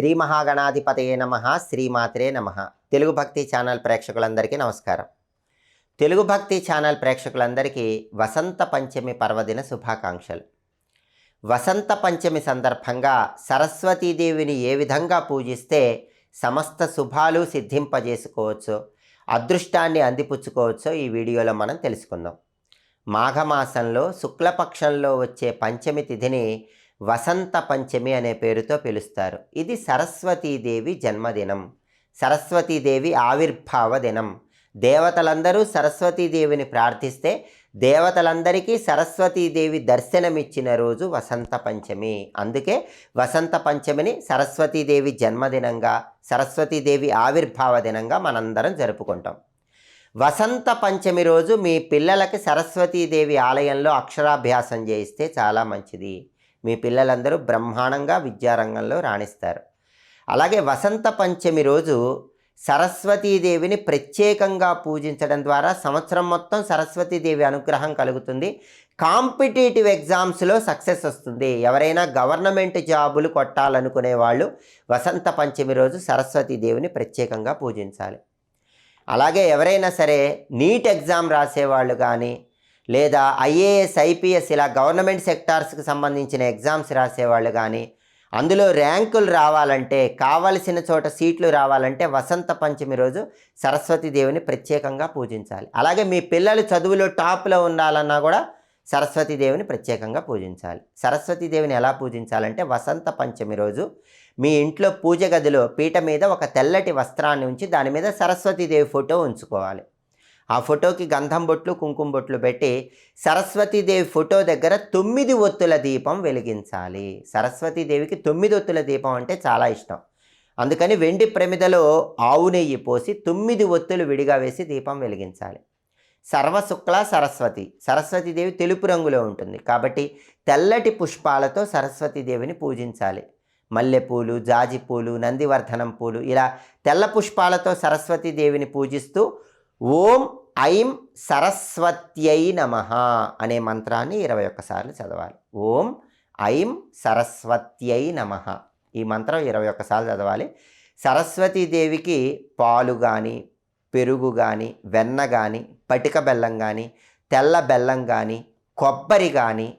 శ్రీ మహాగణాధిపతయే నమ శ్రీమాత్రే నమ. తెలుగు భక్తి ఛానల్ ప్రేక్షకులందరికీ నమస్కారం. తెలుగు భక్తి ఛానల్ ప్రేక్షకులందరికీ వసంత పంచమి పర్వదిన శుభాకాంక్షలు. వసంత పంచమి సందర్భంగా సరస్వతీదేవిని ఏ విధంగా పూజిస్తే సమస్త శుభాలు సిద్ధింపజేసుకోవచ్చో అదృష్టాన్ని అందిపుచ్చుకోవచ్చో ఈ వీడియోలో మనం తెలుసుకుందాం. మాఘమాసంలో శుక్లపక్షంలో వచ్చే పంచమి తిథిని వసంత పంచమి అనే పేరుతో పిలుస్తారు. ఇది సరస్వతీదేవి జన్మదినం. సరస్వతీదేవి ఆవిర్భావ దినం. దేవతలందరూ సరస్వతీదేవిని ప్రార్థిస్తే దేవతలందరికీ సరస్వతీదేవి దర్శనమిచ్చిన రోజు వసంత పంచమి. అందుకే వసంత పంచమిని సరస్వతీదేవి జన్మదినంగా సరస్వతీదేవి ఆవిర్భావ దినంగా మనందరం జరుపుకుంటాం. వసంత పంచమి రోజు మీ పిల్లలకి సరస్వతీదేవి ఆలయంలో అక్షరాభ్యాసం చేయిస్తే చాలా మంచిది. మీ పిల్లలందరూ బ్రహ్మాండంగా విద్యారంగంలో రాణిస్తారు. అలాగే వసంత పంచమి రోజు సరస్వతీదేవిని ప్రత్యేకంగా పూజించడం ద్వారా సంవత్సరం మొత్తం సరస్వతీదేవి అనుగ్రహం కలుగుతుంది. కాంపిటేటివ్ ఎగ్జామ్స్లో సక్సెస్ వస్తుంది. ఎవరైనా గవర్నమెంట్ జాబులు కొట్టాలనుకునే వాళ్ళు వసంత పంచమి రోజు సరస్వతీదేవిని ప్రత్యేకంగా పూజించాలి. అలాగే ఎవరైనా సరే నీట్ ఎగ్జామ్ రాసేవాళ్ళు కానీ లేదా ఐఏఎస్ ఐపీఎస్ ఇలా గవర్నమెంట్ సెక్టార్స్కి సంబంధించిన ఎగ్జామ్స్ రాసేవాళ్ళు కానీ అందులో ర్యాంకులు రావాలంటే కావలసిన చోట సీట్లు రావాలంటే వసంత పంచమి రోజు సరస్వతీదేవిని ప్రత్యేకంగా పూజించాలి. అలాగే మీ పిల్లలు చదువులో టాప్లో ఉండాలన్నా కూడా సరస్వతీదేవిని ప్రత్యేకంగా పూజించాలి. సరస్వతీదేవిని ఎలా పూజించాలంటే వసంత పంచమి రోజు మీ ఇంట్లో పూజ గదిలో పీట మీద ఒక తెల్లటి వస్త్రాన్ని ఉంచి దాని మీద సరస్వతీదేవి ఫోటో ఉంచుకోవాలి. ఆ ఫోటోకి గంధం బొట్లు కుంకుమ బొట్లు పెట్టి సరస్వతీదేవి ఫోటో దగ్గర తొమ్మిది ఒత్తుల దీపం వెలిగించాలి. సరస్వతీదేవికి తొమ్మిది ఒత్తుల దీపం అంటే చాలా ఇష్టం. అందుకని వెండి ప్రమిదలో ఆవు నెయ్యి పోసి తొమ్మిది ఒత్తులు విడిగా వేసి దీపం వెలిగించాలి. సర్వశుక్ల సరస్వతి. సరస్వతీదేవి తెలుపు రంగులో ఉంటుంది. కాబట్టి తెల్లటి పుష్పాలతో సరస్వతీదేవిని పూజించాలి. మల్లెపూలు జాజి పూలు నందివర్ధనం పూలు ఇలా తెల్ల పుష్పాలతో సరస్వతీదేవిని పూజిస్తూ ఓం ఐం సరస్వత్యై నమ అనే మంత్రాన్ని ఇరవై ఒక్కసార్లు చదవాలి. ఓం ఐం సరస్వత్యై నమ. ఈ మంత్రం ఇరవై ఒక్కసార్లు చదవాలి. సరస్వతీదేవికి పాలు కానీ పెరుగు కానీ వెన్న కానీ పటిక బెల్లం కానీ తెల్ల బెల్లం కానీ కొబ్బరి కానీ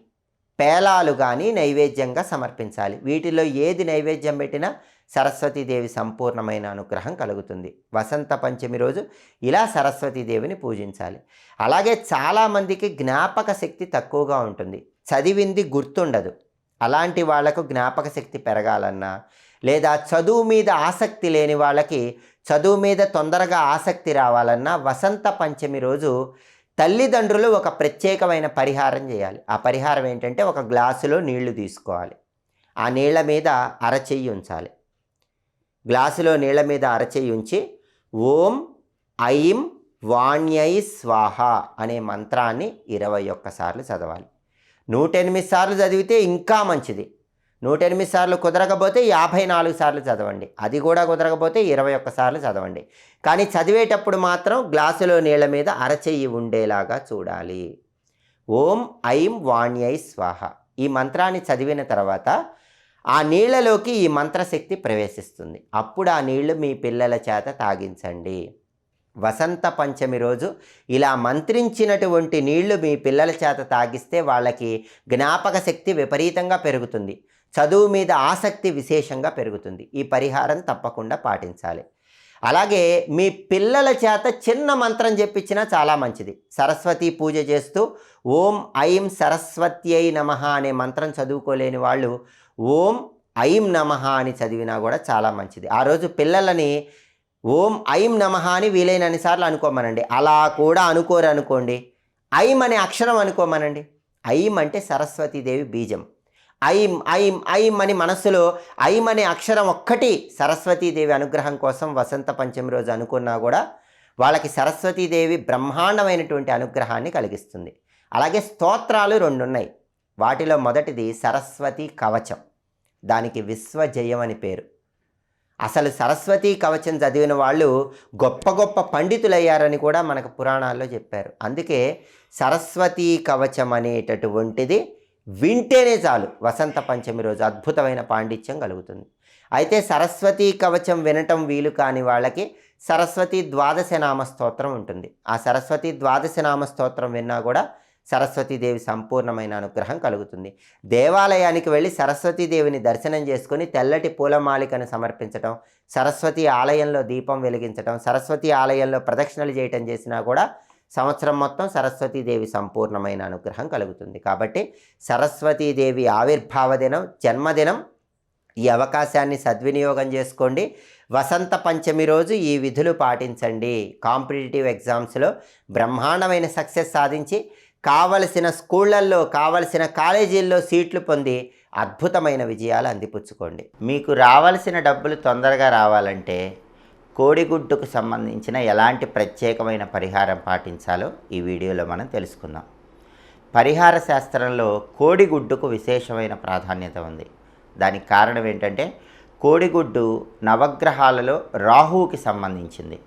పేలాలు కానీ నైవేద్యంగా సమర్పించాలి. వీటిలో ఏది నైవేద్యం పెట్టినా సరస్వతీదేవి సంపూర్ణమైన అనుగ్రహం కలుగుతుంది. వసంత పంచమి రోజు ఇలా సరస్వతీదేవిని పూజించాలి. అలాగే చాలామందికి జ్ఞాపక శక్తి తక్కువగా ఉంటుంది. చదివింది గుర్తుండదు. అలాంటి వాళ్ళకు జ్ఞాపక శక్తి పెరగాలన్నా లేదా చదువు మీద ఆసక్తి లేని వాళ్ళకి చదువు మీద తొందరగా ఆసక్తి రావాలన్నా వసంత పంచమి రోజు తల్లిదండ్రులు ఒక ప్రత్యేకమైన పరిహారం చేయాలి. ఆ పరిహారం ఏంటంటే ఒక గ్లాసులో నీళ్ళు తీసుకోవాలి. ఆ నీళ్ళ మీద అరచెయ్యి ఉంచాలి. గ్లాసులో నీళ్ళ మీద అరచేయి ఉంచి ఓం ఐం వాణ్యై స్వాహ అనే మంత్రాన్ని ఇరవై ఒక్కసార్లు చదవాలి. నూట ఎనిమిది సార్లు చదివితే ఇంకా మంచిది. నూట ఎనిమిది సార్లు కుదరకపోతే యాభై నాలుగు సార్లు చదవండి. అది కూడా కుదరకపోతే ఇరవై ఒక్కసార్లు చదవండి. కానీ చదివేటప్పుడు మాత్రం గ్లాసులో నీళ్ళ మీద అరచెయ్యి ఉండేలాగా చూడాలి. ఓం ఐం వాణ్యై స్వాహ. ఈ మంత్రాన్ని చదివిన తర్వాత ఆ నీళ్ళలోకి ఈ మంత్రశక్తి ప్రవేశిస్తుంది. అప్పుడు ఆ నీళ్ళు మీ పిల్లల చేత తాగించండి. వసంత పంచమి రోజు ఇలా మంత్రించినటువంటి నీళ్ళు మీ పిల్లల చేత తాగిస్తే వాళ్ళకి జ్ఞాపక శక్తి విపరీతంగా పెరుగుతుంది. చదువు మీద ఆసక్తి విశేషంగా పెరుగుతుంది. ఈ పరిహారం తప్పకుండా పాటించాలి. అలాగే మీ పిల్లల చేత చిన్న మంత్రం చెప్పించినా చాలా మంచిది. సరస్వతి పూజ చేస్తూ ఓం ఐం సరస్వత్యై నమ అనే మంత్రం చదువుకోలేని వాళ్ళు ఓం ఐం నమ అని చదివినా కూడా చాలా మంచిది. ఆ రోజు పిల్లలని ఓం ఐం నమ అని వీలైనన్ని సార్లు అనుకోమనండి. అలా కూడా అనుకోరు అనుకోండి. ఐం అనే అక్షరం అనుకోమనండి. ఐం అంటే సరస్వతీదేవి బీజం. ఐం ఐం ఐం అని మనస్సులో ఐం అనే అక్షరం ఒక్కటి సరస్వతీదేవి అనుగ్రహం కోసం వసంత పంచమి రోజు అనుకున్నా కూడా వాళ్ళకి సరస్వతీదేవి బ్రహ్మాండమైనటువంటి అనుగ్రహాన్ని కలిగిస్తుంది. అలాగే స్తోత్రాలు రెండు ఉన్నాయి వాటిలో మొదటిది సరస్వతి కవచం. దానికి విశ్వజయం అని పేరు. అసలు సరస్వతి కవచం చదివిన వాళ్ళు గొప్ప గొప్ప పండితులయ్యారని కూడా మనకు పురాణాల్లో చెప్పారు. అందుకే సరస్వతీ కవచం అనేటటువంటిది వింటేనే చాలు. వసంత పంచమి రోజు అద్భుతమైన పాండిత్యం కలుగుతుంది. అయితే సరస్వతీ కవచం వినటం వీలు కాని వాళ్ళకి సరస్వతి ద్వాదశ నామ స్తోత్రం ఉంటుంది. ఆ సరస్వతి ద్వాదశ నామ స్తోత్రం విన్నా కూడా సరస్వతీదేవి సంపూర్ణమైన అనుగ్రహం కలుగుతుంది. దేవాలయానికి వెళ్ళి సరస్వతీదేవిని దర్శనం చేసుకొని తెల్లటి పూలమాలికను సమర్పించటం సరస్వతి ఆలయంలో దీపం వెలిగించటం సరస్వతి ఆలయంలో ప్రదక్షిణలు చేయటం చేసినా కూడా సంవత్సరం మొత్తం సరస్వతీదేవి సంపూర్ణమైన అనుగ్రహం కలుగుతుంది. కాబట్టి సరస్వతీదేవి ఆవిర్భావ దినం జన్మదినం. ఈ అవకాశాన్ని సద్వినియోగం చేసుకోండి. వసంత పంచమి రోజు ఈ విధులు పాటించండి. కాంపిటేటివ్ ఎగ్జామ్స్లో బ్రహ్మాండమైన సక్సెస్ సాధించి కావలసిన స్కూళ్ళల్లో కావలసిన కాలేజీల్లో సీట్లు పొంది అద్భుతమైన విజయాలు అందిపుచ్చుకోండి. మీకు రావాల్సిన డబ్బులు తొందరగా రావాలంటే కోడిగుడ్డుకు సంబంధించిన ఎలాంటి ప్రత్యేకమైన పరిహారం పాటించాలో ఈ వీడియోలో మనం తెలుసుకుందాం. పరిహార శాస్త్రంలో కోడిగుడ్డుకు విశేషమైన ప్రాధాన్యత ఉంది. దానికి కారణం ఏంటంటే కోడిగుడ్డు నవగ్రహాలలో రాహువుకి సంబంధించింది.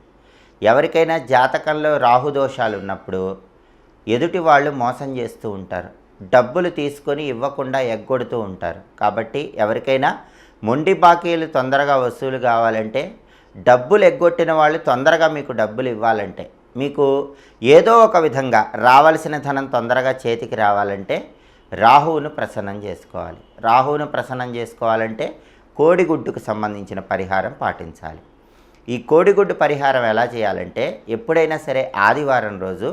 ఎవరికైనా జాతకంలో రాహు దోషాలు ఉన్నప్పుడు ఎదుటి వాళ్ళు మోసం చేస్తూ ఉంటారు. డబ్బులు తీసుకొని ఇవ్వకుండా ఎగ్గొడుతూ ఉంటారు. కాబట్టి ఎవరికైనా మొండి బాకీలు తొందరగా వసూలు కావాలంటే డబ్బులు ఎగ్గొట్టిన వాళ్ళు తొందరగా మీకు డబ్బులు ఇవ్వాలంటే మీకు ఏదో ఒక విధంగా రావాల్సిన ధనం తొందరగా చేతికి రావాలంటే రాహువును ప్రసన్నం చేసుకోవాలి. రాహువును ప్రసన్నం చేసుకోవాలంటే కోడిగుడ్డుకు సంబంధించిన పరిహారం పాటించాలి. ఈ కోడిగుడ్డు పరిహారం ఎలా చేయాలంటే ఎప్పుడైనా సరే ఆదివారం రోజు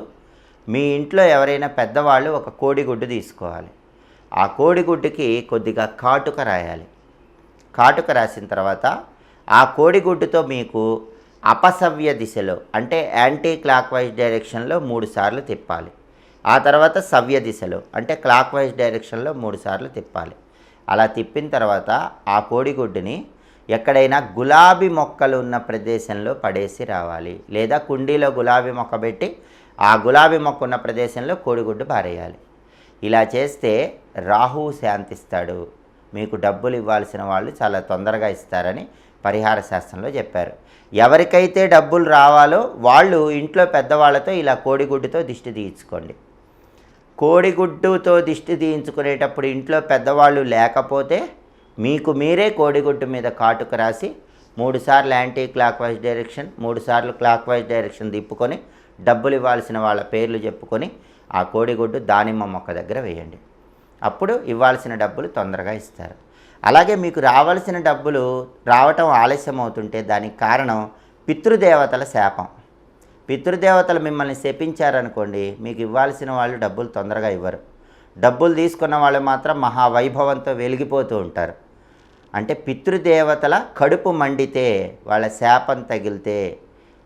మీ ఇంట్లో ఎవరైనా పెద్దవాళ్ళు ఒక కోడిగుడ్డు తీసుకోవాలి. ఆ కోడిగుడ్డుకి కొద్దిగా కాటుక రాయాలి. కాటుక రాసిన తర్వాత ఆ కోడిగుడ్డుతో మీకు అపసవ్య దిశలో అంటే యాంటీ క్లాక్ వైజ్ డైరెక్షన్లో మూడు సార్లు తిప్పాలి. ఆ తర్వాత సవ్య దిశలో అంటే క్లాక్ వైజ్ డైరెక్షన్లో మూడు సార్లు తిప్పాలి. అలా తిప్పిన తర్వాత ఆ కోడిగుడ్డుని ఎక్కడైనా గులాబీ మొక్కలు ఉన్న ప్రదేశంలో పడేసి రావాలి. లేదా కుండీలో గులాబీ మొక్క పెట్టి ఆ గులాబీ మొక్క ఉన్న ప్రదేశంలో కోడిగుడ్డు పారేయాలి. ఇలా చేస్తే రాహువు శాంతిస్తాడు. మీకు డబ్బులు ఇవ్వాల్సిన వాళ్ళు చాలా తొందరగా ఇస్తారని పరిహార శాస్త్రంలో చెప్పారు. ఎవరికైతే డబ్బులు రావాలో వాళ్ళు ఇంట్లో పెద్దవాళ్ళతో ఇలా కోడిగుడ్డుతో దిష్టి తీయించుకోండి. కోడిగుడ్డుతో దిష్టి తీయించుకునేటప్పుడు ఇంట్లో పెద్దవాళ్ళు లేకపోతే మీకు మీరే కోడిగుడ్డు మీద కాటుక రాసి మూడుసార్లు యాంటీ క్లాక్ వైజ్ డైరెక్షన్ మూడుసార్లు క్లాక్ వైజ్ డైరెక్షన్ తిప్పుకొని డబ్బులు ఇవ్వాల్సిన వాళ్ళ పేర్లు చెప్పుకొని ఆ కోడిగుడ్డు దానిమ్మ మొక్క దగ్గర వేయండి. అప్పుడు ఇవ్వాల్సిన డబ్బులు తొందరగా ఇస్తారు. అలాగే మీకు రావాల్సిన డబ్బులు రావటం ఆలస్యం అవుతుంటే దానికి కారణం పితృదేవతల శాపం. పితృదేవతలు మిమ్మల్ని శపించారనుకోండి మీకు ఇవ్వాల్సిన వాళ్ళు డబ్బులు తొందరగా ఇవ్వరు. డబ్బులు తీసుకున్న వాళ్ళు మాత్రం మహావైభవంతో వెలిగిపోతూ ఉంటారు. అంటే పితృదేవతల కడుపు మండితే వాళ్ళ శాపం తగిలితే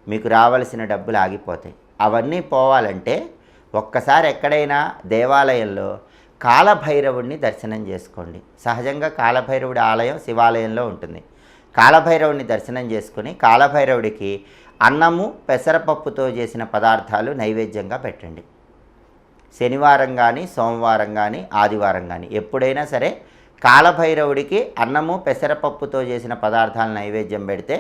మీకు రావలసిన డబ్బులు ఆగిపోతాయి. అవన్నీ పోవాలంటే ఒక్కసారి ఎక్కడైనా దేవాలయంలో కాలభైరవుడిని దర్శనం చేసుకోండి. సహజంగా కాలభైరవుడి ఆలయం శివాలయంలో ఉంటుంది. కాలభైరవుడిని దర్శనం చేసుకుని కాలభైరవుడికి అన్నము పెసరపప్పుతో చేసిన పదార్థాలు నైవేద్యంగా పెట్టండి. శనివారం కానీ సోమవారం కానీ ఆదివారం కానీ ఎప్పుడైనా సరే కాలభైరవుడికి అన్నము పెసరపప్పుతో చేసిన పదార్థాలు నైవేద్యం పెడితే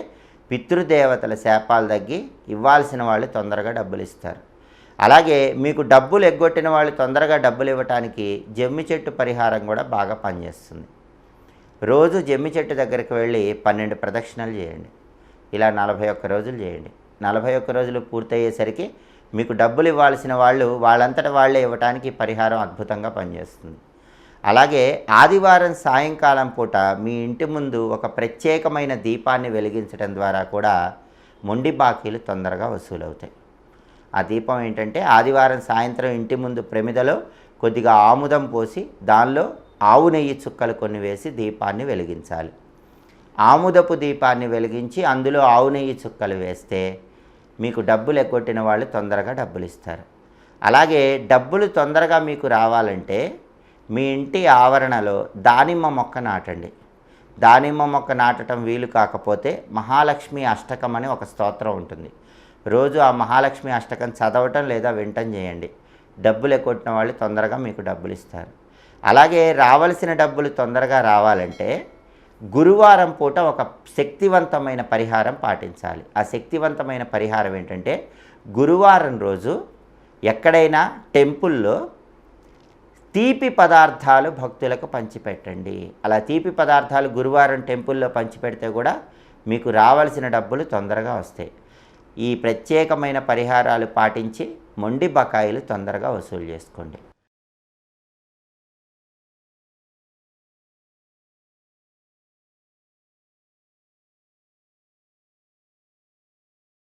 పితృదేవతల శాపాలు తగ్గి ఇవ్వాల్సిన వాళ్ళు తొందరగా డబ్బులు ఇస్తారు అలాగే మీకు డబ్బులు ఎగ్గొట్టిన వాళ్ళు తొందరగా డబ్బులు ఇవ్వటానికి జమ్మి చెట్టు పరిహారం కూడా బాగా పనిచేస్తుంది. రోజు జమ్మి చెట్టు దగ్గరికి వెళ్ళి పన్నెండు ప్రదక్షిణలు చేయండి. ఇలా నలభై ఒక్క రోజులు చేయండి. నలభై ఒక్క రోజులు పూర్తయ్యేసరికి మీకు డబ్బులు ఇవ్వాల్సిన వాళ్ళు వాళ్ళంతట వాళ్ళే ఇవ్వటానికి పరిహారం అద్భుతంగా పనిచేస్తుంది. అలాగే ఆదివారం సాయంకాలం పూట మీ ఇంటి ముందు ఒక ప్రత్యేకమైన దీపాన్ని వెలిగించడం ద్వారా కూడా మొండి బాకీలు తొందరగా వసూలవుతాయి. ఆ దీపం ఏంటంటే ఆదివారం సాయంత్రం ఇంటి ముందు ప్రమిదలో కొద్దిగా ఆముదం పోసి దానిలో ఆవు నెయ్యి చుక్కలు కొన్ని వేసి దీపాన్ని వెలిగించాలి. ఆముదపు దీపాన్ని వెలిగించి అందులో ఆవు నెయ్యి చుక్కలు వేస్తే మీకు డబ్బులు ఎగ్గొట్టిన వాళ్ళు తొందరగా డబ్బులు ఇస్తారు అలాగే డబ్బులు తొందరగా మీకు రావాలంటే మీ ఇంటి ఆవరణలో దానిమ్మ మొక్క నాటండి. దానిమ్మ మొక్క నాటడం వీలు కాకపోతే మహాలక్ష్మి అష్టకం అని ఒక స్తోత్రం ఉంటుంది. రోజు ఆ మహాలక్ష్మి అష్టకం చదవటం లేదా వింటం చేయండి. డబ్బులు ఎక్కొట్టిన వాళ్ళు తొందరగా మీకు డబ్బులు ఇస్తారు. అలాగే రావలసిన డబ్బులు తొందరగా రావాలంటే గురువారం పూట ఒక శక్తివంతమైన పరిహారం పాటించాలి. ఆ శక్తివంతమైన పరిహారం ఏంటంటే గురువారం రోజు ఎక్కడైనా టెంపుల్లో తీపి పదార్థాలు భక్తులకు పంచిపెట్టండి. అలా తీపి పదార్థాలు గురువారం టెంపుల్లో పంచిపెడితే కూడా మీకు రావాల్సిన డబ్బులు తొందరగా వస్తాయి. ఈ ప్రత్యేకమైన పరిహారాలు పాటించి మొండి బకాయిలు తొందరగా వసూలు చేసుకోండి.